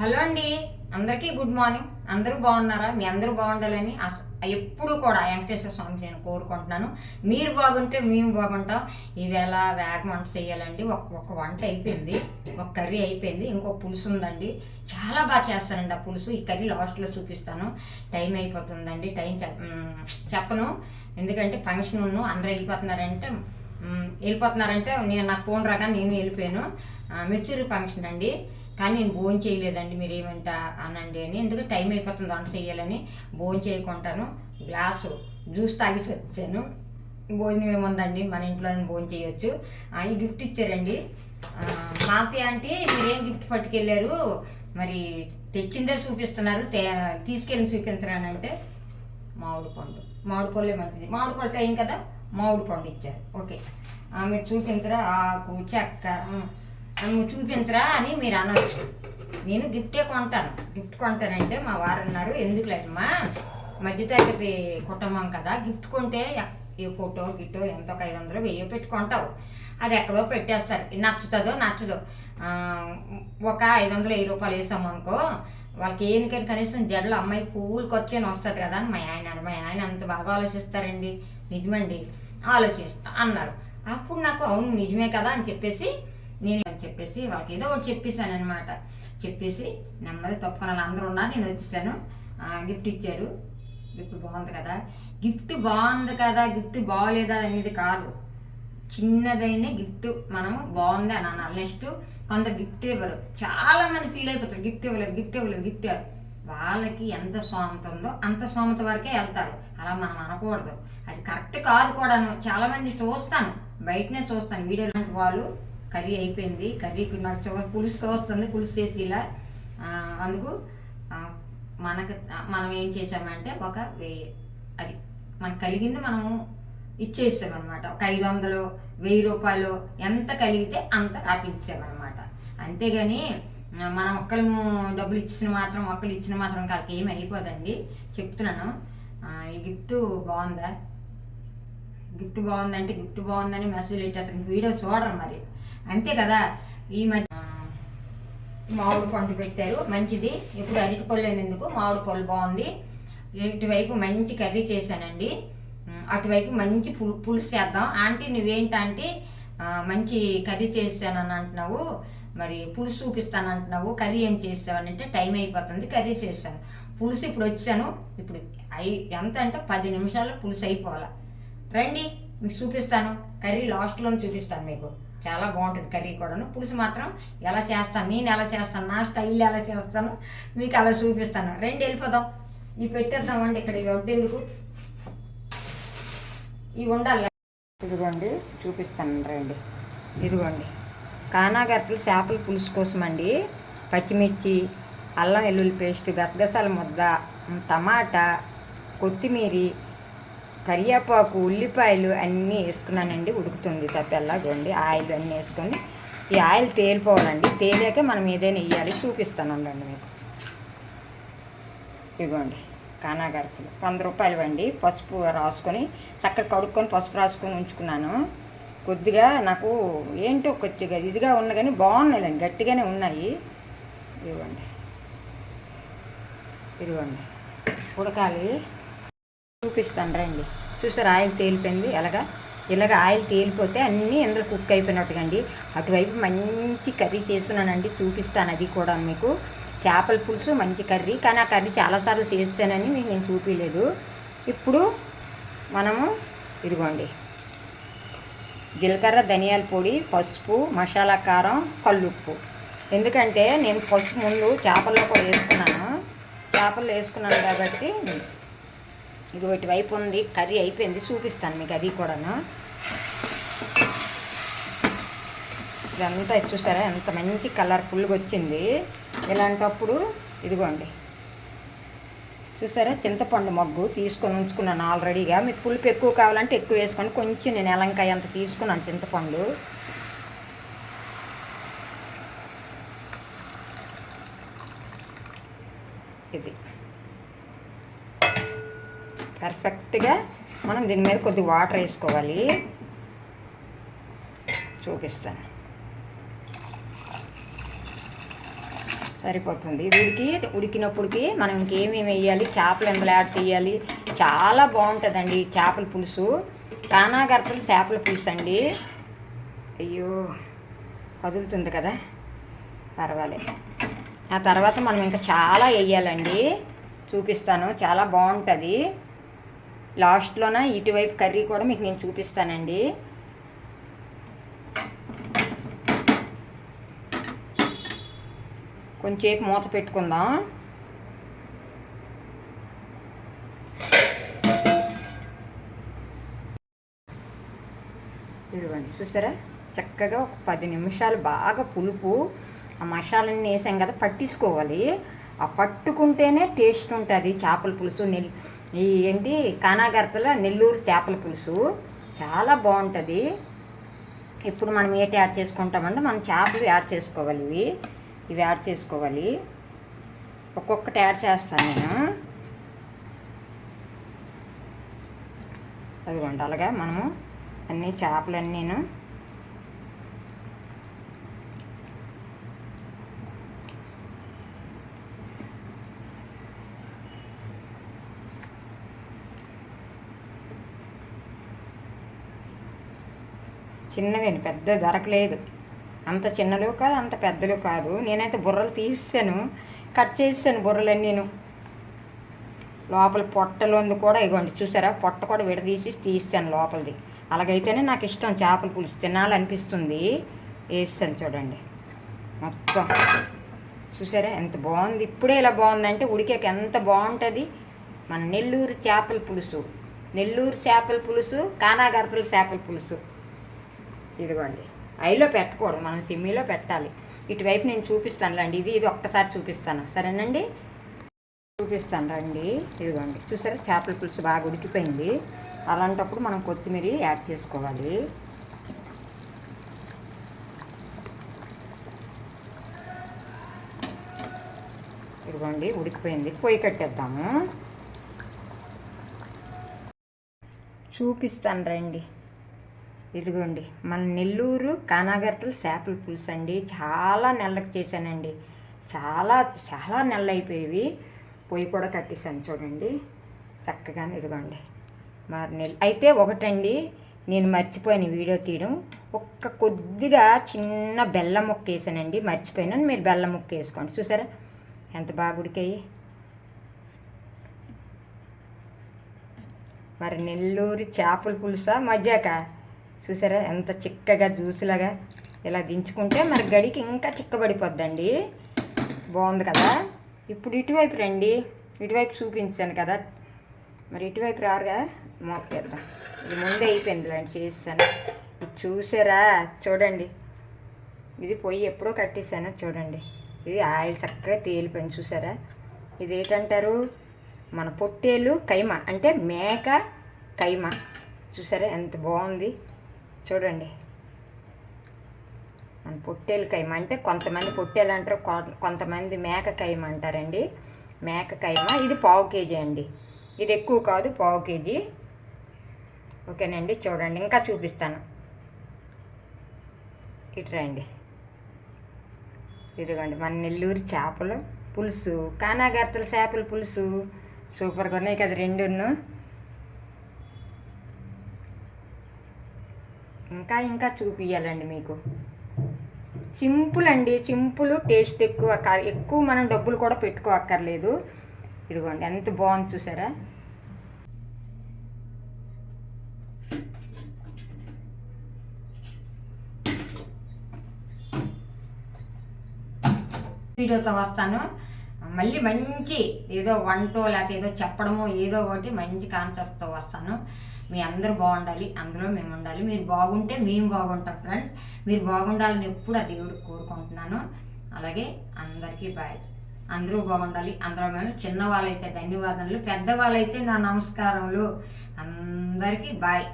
Hello అండి. అందరికీ good morning. అందరూ బాగున్నారా? మీ అందరూ బాగుండాలని ఎప్పుడు కూడా వెంకటేశ్వర స్వామి నేను కోరుకుంటున్నాను. మీరు బాగుంటే మేము బాగుంటాం. ఈవేళ వేగ వంట చేయాలండి. ఒక ఒక వంట అయిపోయింది. ఒక కర్రీ అయిపోయింది. ఇంకో పులుసు ఉందండి. చాలా బాగా చేస్తానండి ఆ పులుసు. ఈ కర్రీ లాస్ట్లో చూపిస్తాను. టైం అయిపోతుందండి. టైం చెప్పను. ఎందుకంటే ఫంక్షన్ ఉన్న అందరూ వెళ్ళిపోతున్నారంటే వెళ్ళిపోతున్నారంటే నేను నాకు ఫోన్ రాగా నేను వెళ్ళిపోయాను. మెచ్యూరి ఫంక్షన్ అండి. కానీ నేను భోజనం చేయలేదండి మీరు ఏమంట అనండి అని. ఎందుకంటే టైం అయిపోతుంది వంట చేయాలని. భోజనం చేయకుంటాను. గ్లాసు జ్యూస్ తాగేసి వచ్చాను. భోజనం ఏముందండి? మన ఇంట్లో భోజనం చేయొచ్చు. ఈ గిఫ్ట్ ఇచ్చారండి. ఆ, మాతి అంటే మీరేం గిఫ్ట్ పట్టుకెళ్ళారు? మరి తెచ్చిందే చూపిస్తున్నారు. తే తీసుకెళ్ళి చూపించరానంటే మామిడి పండు. మామిడి పళ్ళే మంచిది. మామిడి పళ్ళు టైం కదా? మామిడి పండు ఇచ్చారు. ఓకే. మీరు చూపించరా? ఆకు చెక్క నువ్వు చూపించరా అని మీరు అనొచ్చు. నేను గిఫ్టే కొంటాను. గిఫ్ట్ కొంటానంటే మా వారు అన్నారు ఎందుకు లేదమ్మా? మధ్యతరగతి కుటుంబం కదా గిఫ్ట్ కొంటే ఏ ఈ ఫోటో గిట్టో ఎంతో ఐదు వందలు వెయ్యి పెట్టుకుంటావు అది ఎక్కడో పెట్టేస్తారు. నచ్చుతుందో నచ్చదో. ఒక ఐదు వందలు వెయ్యి రూపాయలు వేసాము అనుకో వాళ్ళకి ఏనికని కనీసం జడలు అమ్మాయి పువ్వులు ఖర్చు వస్తుంది కదా అని మా ఆయన మా ఆయన అంత బాగా ఆలోచిస్తారండి. నిజమండి. ఆలోచిస్తా అన్నారు. అప్పుడు నాకు అవును నిజమే కదా అని చెప్పేసి అని చెప్పేసి వాళ్ళకి ఏదో ఒకటి చెప్పేశాను అనమాట చెప్పేసి నెమ్మది తప్పుకున్న అందరూ ఉన్నారు. నేను వచ్చేసాను. గిఫ్ట్ ఇచ్చారు గిఫ్ట్ బాగుంది కదా. గిఫ్ట్ బాగుంది కదా. గిఫ్ట్ బాగలేదా అనేది కాదు. చిన్నదైన గిఫ్ట్ మనము బాగుంది అని అనాలి నెక్స్ట్ కొంత గిఫ్ట్ ఇవ్వరు. చాలా మంది ఫీల్ అయిపోతారు. గిఫ్ట్ ఇవ్వలేదు గిఫ్ట్ ఇవ్వలేదు గిఫ్ట్ ఇవ్వలేదు. వాళ్ళకి ఎంత సోమత ఉందో అంత సోమత వరకే వెళ్తారు. అలా మనం అనకూడదు. అది కరెక్ట్ కాదు కూడాను. చాలామంది చూస్తాను. బయటనే చూస్తాను. వీడియో లాంటి వాళ్ళు కర్రీ అయిపోయింది. కర్రీకి నాకు చూడ పులుసు చూస్తుంది పులుసు చేసి ఇలా అందుకు మనకు మనం ఏం చేసామంటే ఒక వే- అది మనకు కలిగింది మనము ఇచ్చేసామన్నమాట. ఒక ఐదు వందలు వెయ్యి రూపాయలు ఎంత కలిగితే అంత రాపించామన్నమాట అంతేగాని మనం ఒక్కరు డబ్బులు ఇచ్చిన మాత్రం ఒక్కరు ఇచ్చిన మాత్రం కాకి ఏమి అయిపోదండి. చెప్తున్నాను. ఈ గిఫ్ట్ బాగుందా? గిఫ్ట్ బాగుందంటే గిఫ్ట్ బాగుందని మెసేజ్ పెట్టేస్తాను. వీడియో చూడరు మరి. అంతే కదా? ఈ మధ్య మామిడి పండు పెట్టారు మంచిది. ఇప్పుడు అరటి పళ్ళు ఎందుకు మామిడి పళ్ళు బాగుంది. ఇటువైపు మంచి కర్రీ చేశానండి. అటువైపు మంచి పులు పులుసు చేద్దాం. ఆంటీ నువ్వేంటంటే మంచి కర్రీ చేశానని అంటున్నావు. మరి పులుసు చూపిస్తాను అంటున్నావు. కర్రీ ఏం చేసావనంటే టైం అయిపోతుంది కర్రీ చేశాను. పులుసు ఇప్పుడు వచ్చాను. ఇప్పుడు అయి ఎంత అంటే పది నిమిషాల్లో పులుసు అయిపోవాలి. రండి. మీకు చూపిస్తాను. కర్రీ లాస్ట్లో చూపిస్తాను మీకు. చాలా బాగుంటుంది కర్రీ కూడాను. పులుసు మాత్రం ఎలా చేస్తాను నేను ఎలా చేస్తాను నా స్టైల్ ఎలా చేస్తాను మీకు అలా చూపిస్తాను. రండి వెళ్ళిపోదాం. ఇవి పెట్టేద్దామండి ఇక్కడ ఇవి వడ్డేందుకు ఇవి ఉండాలి. ఇదిగోండి చూపిస్తాను రండి. ఇదిగోండి. కానాగట్టలు చేపల పులుసు కోసం అండి పచ్చిమిర్చి అల్లం వెల్లుల్లి పేస్ట్ గసగసాల ముద్ద టమాటా కొత్తిమీరి కరివేపాకు ఉల్లిపాయలు అన్నీ వేసుకున్నానండి. ఉడుకుతుంది తప్పెల్లాగోండి ఆయిల్ అన్నీ వేసుకొని ఈ ఆయిల్ తేలిపోవాలండి. తేలాక మనం ఏదైనా వేయాలి. చూపిస్తాను ఉండండి మీకు. ఇదిగోండి కానాగరతలు వంద రూపాయలు అండి. పసుపు రాసుకొని చక్కగా కడుక్కొని పసుపు రాసుకొని ఉంచుకున్నాను. కొద్దిగా నాకు ఏంటో కొద్దిగా ఇదిగా ఉన్న కానీ బాగున్నాయి గట్టిగానే ఉన్నాయి. ఇదిగోండి. ఇదిగోండి. ఉడకాలి. చూపిస్తాను రండి. చూసారు ఆయిల్ తేలిపోయింది. ఎలాగా? ఇలాగ ఆయిల్ తేలిపోతే అన్నీ ఇందులో కుక్ అయిపోయినట్టుగా అండి అటువైపు మంచి కర్రీ చేస్తున్నానండి చూపిస్తాను అది కూడా మీకు. చేపల పులుసు మంచి కర్రీ కానీ ఆ కర్రీ చాలాసార్లు చేస్తానని మీకు నేను చూపించలేదు ఇప్పుడు మనము ఇదిగోండి. జీలకర్ర ధనియాల పొడి పసుపు మసాలా కారం కల్లుప్పు. ఎందుకంటే నేను పసుపు ముందు చేపల్లో కూడా వేసుకున్నాను. చేపలు వేసుకున్నాను కాబట్టి ఇది ఒకటి వైపు ఉంది కర్రీ అయిపోయింది చూపిస్తాను మీకు అది కూడాను. ఇదంతా చూసారా? ఎంత మంచి కలర్ఫుల్గా వచ్చింది. ఇలాంటప్పుడు ఇదిగోండి. చూసారా? చింతపండు మగ్గు తీసుకొని ఉంచుకున్నాను ఆల్రెడీగా మీకు పులుపు ఎక్కువ కావాలంటే ఎక్కువ వేసుకొని కొంచెం నేను ఎలంకాయ అంత తీసుకున్నాను చింతపండు. ఇది. పర్ఫెక్ట్గా మనం దీని మీద కొద్ది వాటర్ వేసుకోవాలి. చూపిస్తాను. సరిపోతుంది. వీడికి ఉడికి ఉడికినప్పటికి మనం ఇంకేమేమి వేయాలి? చేపలు ఎందులో యాడ్ చేయాలి. చాలా బాగుంటుందండి చేపల పులుసు. కానాగర్తలు చేపల పులుసు అండి. అయ్యో కదులుతుంది కదా. పర్వాలేదు ఆ తర్వాత మనం ఇంకా చాలా వేయాలండి. చూపిస్తాను. చాలా బాగుంటుంది. లాస్ట్లోన ఇటువైపు కర్రీ కూడా మీకు నేను చూపిస్తానండి. కొంచెంసేపు మూత పెట్టుకుందాం. ఇదిగోండి చూసారా? చక్కగా ఒక పది నిమిషాలు బాగా పులుపు. ఆ మసాలాన్ని వేసాం కదా పట్టించుకోవాలి. ఆ పట్టుకుంటేనే టేస్ట్ ఉంటుంది చేపల పులుసు నెల్ ఈ ఏంటి కానాగర్తల నెల్లూరు చేపల పులుసు. చాలా బాగుంటుంది. ఇప్పుడు మనం ఏటి యాడ్ చేసుకుంటామంటే మనం చేపలు యాడ్ చేసుకోవాలి. ఇవి ఇవి యాడ్ చేసుకోవాలి. ఒక్కొక్కటి యాడ్ చేస్తాను నేను. అదిగోండి అలాగా మనము అన్ని చేపలన్నీ నేను చిన్నవేను పెద్ద దొరకలేదు అంత చిన్నలు కాదు అంత పెద్దలు కాదు. నేనైతే బుర్రలు తీసాను కట్ చేసాను బుర్రలన్నీ నేను. లోపల పొట్టలోంది కూడా ఇవ్వండి చూసారా? పొట్ట కూడా విడదీసి తీస్తాను లోపలిది. అలాగైతేనే నాకు ఇష్టం చేపల పులుసు. తినాలనిపిస్తుంది. వేస్తాను చూడండి. మొత్తం. చూసారా? ఎంత బాగుంది. ఇప్పుడే ఇలా బాగుందంటే ఉడికేకి ఎంత బాగుంటుంది? మన నెల్లూరు చేపల పులుసు. నెల్లూరు చేపల పులుసు కానాగర్తల చేపల పులుసు. ఇదిగోండి. ఐలో పెట్టకూడదు మనం సిమ్మిలో పెట్టాలి. ఇటువైపు నేను చూపిస్తాను రండి. ఇది ఇది ఒక్కసారి చూపిస్తాను. సరేనండి? చూపిస్తాను రండి. ఇదిగోండి. చూసారా? చేపల పులుసు బాగా ఉడికిపోయింది. అలాంటప్పుడు మనం కొత్తిమీర యాడ్ చేసుకోవాలి. ఇదిగోండి ఉడికిపోయింది. పొయ్యి కట్టేద్దాము. చూపిస్తాను రండి. ఇదిగోండి మన నెల్లూరు కానాగర్తలు చేపల పులుసు అండి. చాలా నెలలకు చేశానండి. చాలా చాలా నెలలు అయిపోయేవి పొయ్యి కూడా కట్టేసాను చూడండి. చక్కగా ఇదిగోండి. మరి నెల అయితే ఒకటండి నేను మర్చిపోయాను వీడియో తీయడం. ఒక్క కొద్దిగా చిన్న బెల్లం ముక్క వేసానండి. మర్చిపోయినాను మీరు బెల్లం ముక్క వేసుకోండి. చూసారా? ఎంత బాగా ఉడికాయి. మరి నెల్లూరు చేపల పులుసా? మజ్జాక? చూసారా? ఎంత చిక్కగా జ్యూస్లాగా ఇలా దించుకుంటే మరి గడికి ఇంకా చిక్కబడిపోద్దండి. బాగుంది కదా? ఇప్పుడు ఇటువైపు రండి. ఇటువైపు చూపించాను కదా. మరి ఇటువైపు రారుగా? మోపేద్దాం ఇది ముందే అయిపోయింది లాంటి చేస్తాను ఇది చూసారా? చూడండి. ఇది పొయ్యి ఎప్పుడో కట్టేసాను. చూడండి. ఇది ఆయిల్ చక్కగా తేలిపోయింది. చూసారా? ఇది ఏంటంటారు? మన పొట్టేలు కైమ. అంటే మేక కైమ. చూసారా? ఎంత బాగుంది. చూడండి. మన పొట్టేలు కైమ అంటే కొంతమంది పొట్టేలు అంటారు కొంతమంది మేక కైమ అంటారండి. మేక కైమ ఇది పావు కేజీ అండి. ఇది ఎక్కువ కాదు పావు కేజీ. ఓకేనండి చూడండి ఇంకా చూపిస్తాను. ఇటు రండి. ఇదిగోండి మన నెల్లూరు చేపలు పులుసు కానాగర్తల చేపల పులుసు. సూపర్గా ఉన్నాయి కదా రెండును ఇంకా ఇంకా చూపియాలండి మీకు. సింపుల్ అండి సింపుల్ టేస్ట్ ఎక్కువ ఎక్కువ మనం డబ్బులు కూడా పెట్టుకోక్కర్లేదు. ఇదిగోండి ఎంత బాగుంది చూసారా? వీడియోతో వస్తాను. మళ్ళీ మంచి ఏదో వంటో లేకపోతే ఏదో చెప్పడమో ఏదో ఒకటి మంచి కాన్సెప్ట్తో వస్తాను. మీ అందరూ బాగుండాలి అందులో మేము ఉండాలి. మీరు బాగుంటే మేము బాగుంటాం ఫ్రెండ్స్ మీరు బాగుండాలని ఎప్పుడు ఆ దేవుడు కోరుకుంటున్నాను. అలాగే అందరికీ బాయ్ అందరూ బాగుండాలి అందరూ మేము చిన్నవాళ్ళైతే ధన్యవాదాలు పెద్దవాళ్ళైతే నా నమస్కారములు. అందరికీ బాయ్